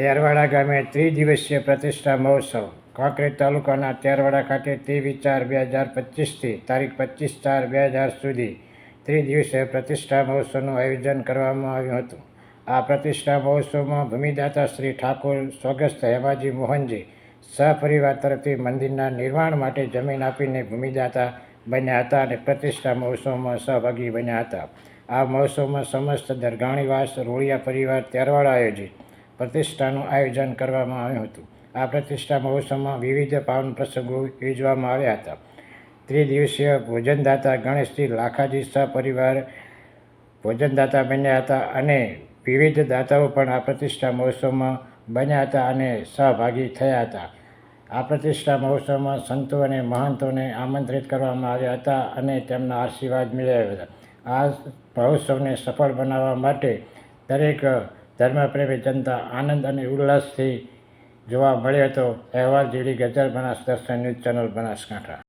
તેરવાડા ગામે ત્રિદિવસીય પ્રતિષ્ઠા મહોત્સવ. કાંકરેજ તાલુકાના તેરવાડા ખાતે ત્રેવીસ ચાર બે હજાર પચીસથી તારીખ પચીસ ચાર બે હજાર સુધી ત્રિદિવસીય પ્રતિષ્ઠા મહોત્સવનું આયોજન કરવામાં આવ્યું હતું. આ પ્રતિષ્ઠા મહોત્સવમાં ભૂમિદાતા શ્રી ઠાકોર સ્વગસ્થ હેમાજી મોહનજી, સહપરિવાર તરફથી મંદિરના નિર્માણ માટે જમીન આપીને ભૂમિદાતા બન્યા હતા અને પ્રતિષ્ઠા મહોત્સવમાં સહભાગી બન્યા હતા. આ મહોત્સવમાં સમસ્ત દરગાણીવાસ, રોળિયા પરિવાર તેરવાડા આયોજિત પ્રતિષ્ઠાનું આયોજન કરવામાં આવ્યું હતું. આ પ્રતિષ્ઠા મહોત્સવમાં વિવિધ પાવન પ્રસંગો યોજવામાં આવ્યા હતા. ત્રિદિવસીય ભોજનદાતા ગણેશજી લાખાજી સહપરિવાર ભોજનદાતા બન્યા હતા અને વિવિધ દાતાઓ પણ આ પ્રતિષ્ઠા મહોત્સવમાં બન્યા હતા અને સહભાગી થયા હતા. આ પ્રતિષ્ઠા મહોત્સવમાં સંતો અને મહંતોને આમંત્રિત કરવામાં આવ્યા હતા અને તેમના આશીર્વાદ મેળવ્યા હતા. આ મહોત્સવને સફળ બનાવવા માટે દરેક ધર્મપ્રેમી જનતા આનંદ અને ઉલ્લાસથી જોવા મળ્યો હતો અહેવાલ GD Gajjar Banas Darshan news channel Banaskantha.